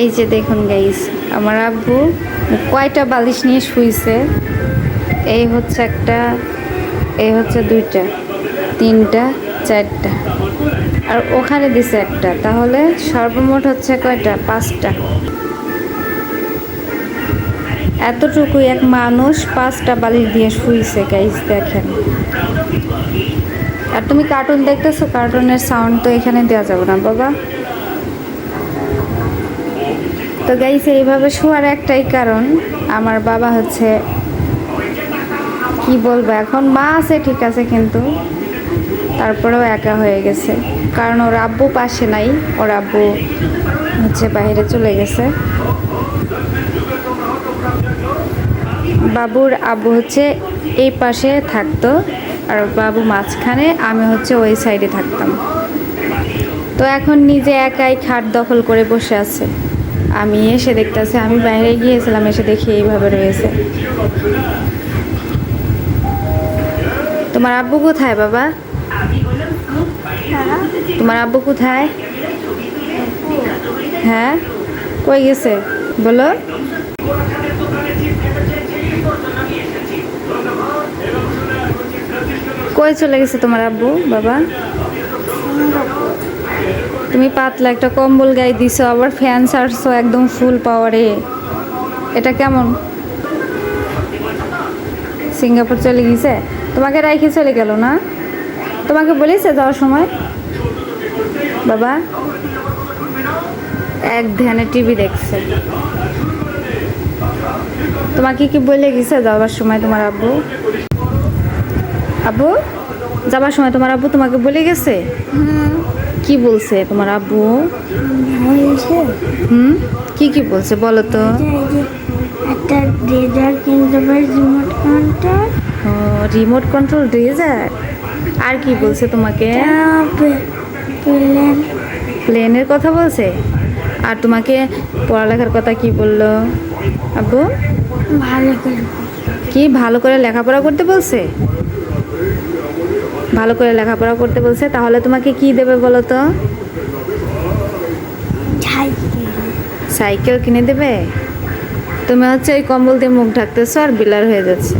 এই যে দেখুন গাইস আমার আব্বু কয়টা বালিশ নিয়ে শুইছে? এই হচ্ছে একটা, এই হচ্ছে দুইটা, তিনটা, চারটা, আর ওখানে দিছে একটা। তাহলে সর্বমোট হচ্ছে কয়টা? পাঁচটা। এতটুকু এক মানুষ পাঁচটা বালিশ দিয়ে শুইছে গাইস দেখেন। আর তুমি কার্টুন দেখতেছো? কার্টুনের সাউন্ড তো এখানে দেওয়া যাবে না, বাবা। তো গাইছে এইভাবে শোয়ার একটাই কারণ, আমার বাবা হচ্ছে, কি বলব, এখন মা আছে, ঠিক আছে, কিন্তু তারপরেও একা হয়ে গেছে। কারণ ওর আব্বু পাশে নাই, ওর আব্বু হচ্ছে বাইরে চলে গেছে। বাবুর আব্বু হচ্ছে এই পাশে থাকতো, আর বাবু মাঝখানে, আমি হচ্ছে ওই সাইডে থাকতাম। তো এখন নিজে একাই খাট দখল করে বসে আছে। আমি এসে দেখতেছি, আমি বাইরে গিয়েছিলাম, এসে দেখি এইভাবে রয়েছে। তোমার আব্বু কোথায়, বাবা? তোমার আব্বু কোথায়? হ্যাঁ? কই গেছে? বলো। কই চলে গেছে তোমার আব্বু, বাবা? তুমি পাতলা একটা কম্বল গায়ে দিছো, আবার ফ্যান ছাড়ছো, একদম ফুল পাওয়ারে এটা কেমন? সিঙ্গাপুর চলে গেছে? তোমাকে রাইখে চলে গেল না? তোমাকে বলেছে যাওয়ার সময়? বাবা, এক ধ্যানে টিভি দেখছে। তোমাকে কি বলে গেছে যাওয়ার সময় তোমার আব্বু? আব্বু যাবার সময় তোমার আব্বু তোমাকে বলে গেছে? কি বলছে তোমার আব্বু? হুম? কি কি বলছে বলো তো। একটা ড্রেজার কিনতে পারি রিমোট কন্ট্রোল ও রিমোট কন্ট্রোল ড্রেজার আর কি বলছে তোমাকে? প্লেন। প্লেনের কথা বলছে? আর তোমাকে পড়ালেখার কথা কি বলল? আব্বু? ভালো করে কি ভালো করে লেখাপড়া করতে বলছে? ভালো করে লেখাপড়া করতে বলছে, তাহলে তোমাকে কি দেবে বলো তো? সাইকেল কিনে দেবে? তুমি হচ্ছে ওই কম্বল দিয়ে মুখ ঢাকতেছো আর বিলার হয়ে যাচ্ছে।